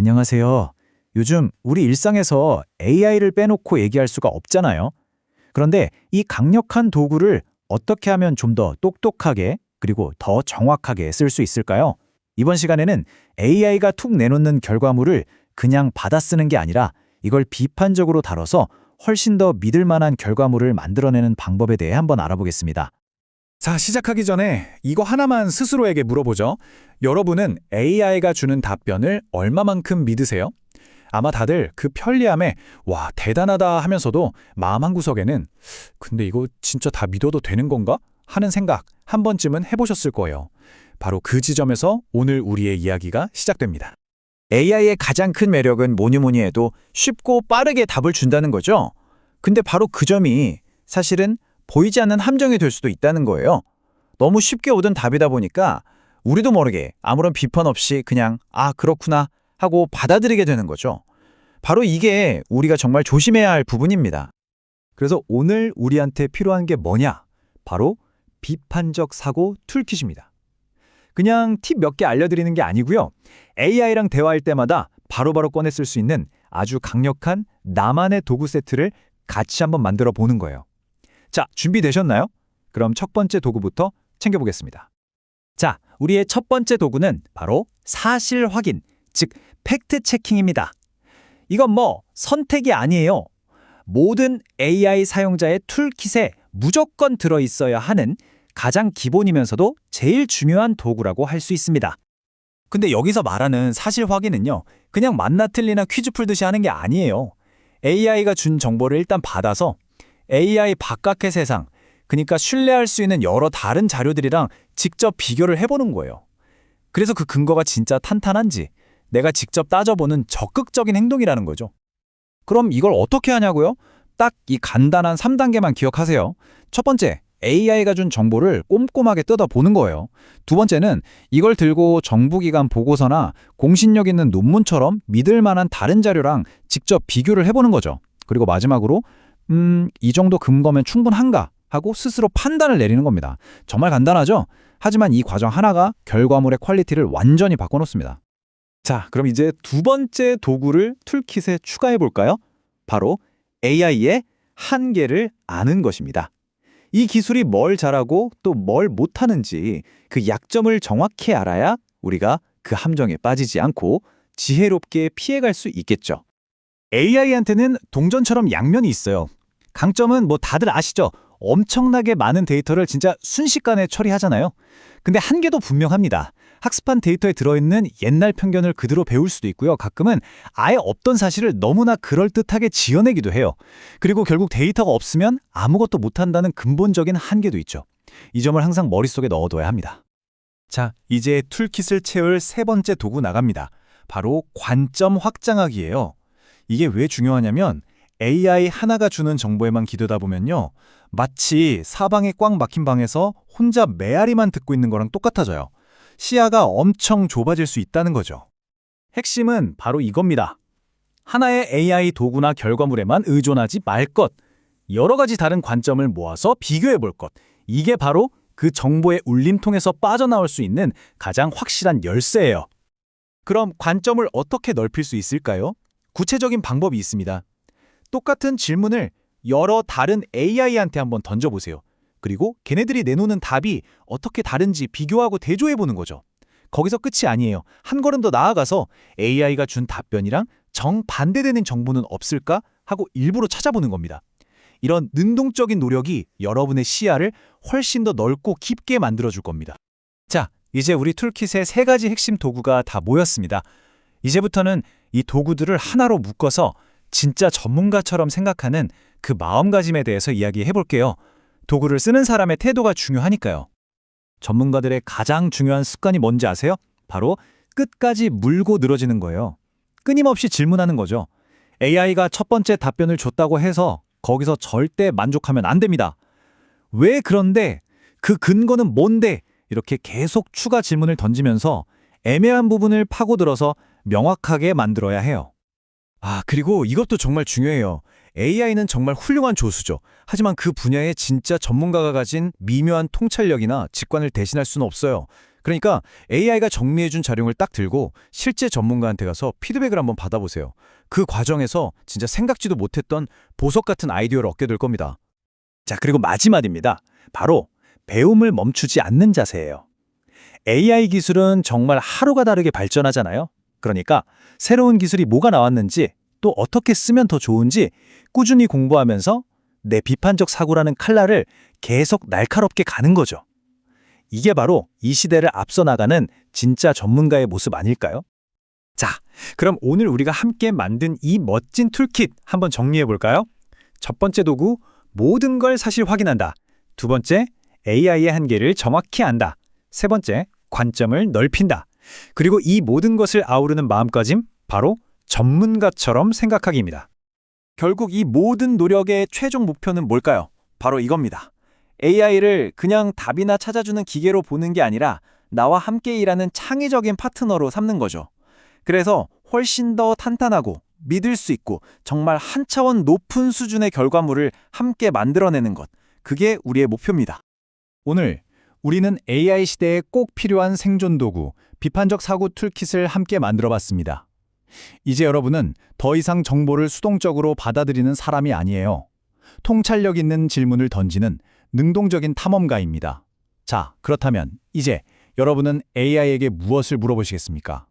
안녕하세요. 요즘 우리 일상에서 AI를 빼놓고 얘기할 수가 없잖아요. 그런데 이 강력한 도구를 어떻게 하면 좀 더 똑똑하게 그리고 더 정확하게 쓸 수 있을까요? 이번 시간에는 AI가 툭 내놓는 결과물을 그냥 받아 쓰는 게 아니라 이걸 비판적으로 다뤄서 훨씬 더 믿을 만한 결과물을 만들어내는 방법에 대해 한번 알아보겠습니다. 자, 시작하기 전에 이거 하나만 스스로에게 물어보죠. 여러분은 AI가 주는 답변을 얼마만큼 믿으세요? 아마 다들 그 편리함에 와, 대단하다 하면서도 마음 한구석에는 근데 이거 진짜 다 믿어도 되는 건가? 하는 생각 한 번쯤은 해보셨을 거예요. 바로 그 지점에서 오늘 우리의 이야기가 시작됩니다. AI의 가장 큰 매력은 뭐니 뭐니 해도 쉽고 빠르게 답을 준다는 거죠. 근데 바로 그 점이 사실은 보이지 않는 함정이 될 수도 있다는 거예요. 너무 쉽게 오던 답이다 보니까 우리도 모르게 아무런 비판 없이 그냥 아 그렇구나 하고 받아들이게 되는 거죠. 바로 이게 우리가 정말 조심해야 할 부분입니다. 그래서 오늘 우리한테 필요한 게 뭐냐? 바로 비판적 사고 툴킷입니다. 그냥 팁 몇 개 알려드리는 게 아니고요. AI랑 대화할 때마다 바로바로 꺼내 쓸 수 있는 아주 강력한 나만의 도구 세트를 같이 한번 만들어 보는 거예요. 자, 준비되셨나요? 그럼 첫 번째 도구부터 챙겨보겠습니다. 자, 우리의 첫 번째 도구는 바로 사실 확인, 즉 팩트 체킹입니다. 이건 뭐 선택이 아니에요. 모든 AI 사용자의 툴킷에 무조건 들어 있어야 하는 가장 기본이면서도 제일 중요한 도구라고 할 수 있습니다. 근데 여기서 말하는 사실 확인은요. 그냥 맞나 틀리나 퀴즈 풀듯이 하는 게 아니에요. AI가 준 정보를 일단 받아서 AI 바깥의 세상, 그러니까 신뢰할 수 있는 여러 다른 자료들이랑 직접 비교를 해보는 거예요. 그래서 그 근거가 진짜 탄탄한지 내가 직접 따져보는 적극적인 행동이라는 거죠. 그럼 이걸 어떻게 하냐고요? 딱 이 간단한 3단계만 기억하세요. 첫 번째, AI가 준 정보를 꼼꼼하게 뜯어보는 거예요. 두 번째는 이걸 들고 정부기관 보고서나 공신력 있는 논문처럼 믿을 만한 다른 자료랑 직접 비교를 해보는 거죠. 그리고 마지막으로 음, 이 정도 근거면 충분한가 하고 스스로 판단을 내리는 겁니다. 정말 간단하죠? 하지만 이 과정 하나가 결과물의 퀄리티를 완전히 바꿔놓습니다. 자, 그럼 이제 두 번째 도구를 툴킷에 추가해 볼까요? 바로 AI의 한계를 아는 것입니다. 이 기술이 뭘 잘하고 또 뭘 못하는지 그 약점을 정확히 알아야 우리가 그 함정에 빠지지 않고 지혜롭게 피해갈 수 있겠죠. AI한테는 동전처럼 양면이 있어요. 강점은 뭐 다들 아시죠? 엄청나게 많은 데이터를 진짜 순식간에 처리하잖아요. 근데 한계도 분명합니다. 학습한 데이터에 들어있는 옛날 편견을 그대로 배울 수도 있고요. 가끔은 아예 없던 사실을 너무나 그럴듯하게 지어내기도 해요. 그리고 결국 데이터가 없으면 아무것도 못한다는 근본적인 한계도 있죠. 이 점을 항상 머릿속에 넣어둬야 합니다. 자, 이제 툴킷을 채울 세 번째 도구 나갑니다. 바로 관점 확장하기예요. 이게 왜 중요하냐면 AI 하나가 주는 정보에만 기대다 보면요. 마치 사방에 꽉 막힌 방에서 혼자 메아리만 듣고 있는 거랑 똑같아져요. 시야가 엄청 좁아질 수 있다는 거죠. 핵심은 바로 이겁니다. 하나의 AI 도구나 결과물에만 의존하지 말 것. 여러 가지 다른 관점을 모아서 비교해 볼 것. 이게 바로 그 정보의 울림통에서 빠져나올 수 있는 가장 확실한 열쇠예요. 그럼 관점을 어떻게 넓힐 수 있을까요? 구체적인 방법이 있습니다. 똑같은 질문을 여러 다른 AI한테 한번 던져보세요. 그리고 걔네들이 내놓는 답이 어떻게 다른지 비교하고 대조해보는 거죠. 거기서 끝이 아니에요. 한 걸음 더 나아가서 AI가 준 답변이랑 정반대되는 정보는 없을까 하고 일부러 찾아보는 겁니다. 이런 능동적인 노력이 여러분의 시야를 훨씬 더 넓고 깊게 만들어줄 겁니다. 자, 이제 우리 툴킷의 세 가지 핵심 도구가 다 모였습니다. 이제부터는 이 도구들을 하나로 묶어서 진짜 전문가처럼 생각하는 그 마음가짐에 대해서 이야기해 볼게요. 도구를 쓰는 사람의 태도가 중요하니까요. 전문가들의 가장 중요한 습관이 뭔지 아세요? 바로 끝까지 물고 늘어지는 거예요. 끊임없이 질문하는 거죠. AI가 첫 번째 답변을 줬다고 해서 거기서 절대 만족하면 안 됩니다. 왜 그런데? 그 근거는 뭔데? 이렇게 계속 추가 질문을 던지면서 애매한 부분을 파고들어서 명확하게 만들어야 해요. 아, 그리고 이것도 정말 중요해요. AI는 정말 훌륭한 조수죠. 하지만 그 분야의 진짜 전문가가 가진 미묘한 통찰력이나 직관을 대신할 수는 없어요. 그러니까 AI가 정리해준 자료를 딱 들고 실제 전문가한테 가서 피드백을 한번 받아보세요. 그 과정에서 진짜 생각지도 못했던 보석 같은 아이디어를 얻게 될 겁니다. 자, 그리고 마지막입니다. 바로 배움을 멈추지 않는 자세예요. AI 기술은 정말 하루가 다르게 발전하잖아요. 그러니까 새로운 기술이 뭐가 나왔는지 또 어떻게 쓰면 더 좋은지 꾸준히 공부하면서 내 비판적 사고라는 칼날을 계속 날카롭게 가는 거죠. 이게 바로 이 시대를 앞서 나가는 진짜 전문가의 모습 아닐까요? 자, 그럼 오늘 우리가 함께 만든 이 멋진 툴킷 한번 정리해 볼까요? 첫 번째 도구, 모든 걸 사실 확인한다. 두 번째, AI의 한계를 정확히 안다. 세 번째, 관점을 넓힌다. 그리고 이 모든 것을 아우르는 마음가짐, 바로 전문가처럼 생각하기입니다. 결국 이 모든 노력의 최종 목표는 뭘까요? 바로 이겁니다. AI를 그냥 답이나 찾아주는 기계로 보는 게 아니라 나와 함께 일하는 창의적인 파트너로 삼는 거죠. 그래서 훨씬 더 탄탄하고 믿을 수 있고 정말 한 차원 높은 수준의 결과물을 함께 만들어내는 것. 그게 우리의 목표입니다. 오늘 우리는 AI 시대에 꼭 필요한 생존 도구, 비판적 사고 툴킷을 함께 만들어 봤습니다. 이제 여러분은 더 이상 정보를 수동적으로 받아들이는 사람이 아니에요. 통찰력 있는 질문을 던지는 능동적인 탐험가입니다. 자, 그렇다면 이제 여러분은 AI에게 무엇을 물어보시겠습니까?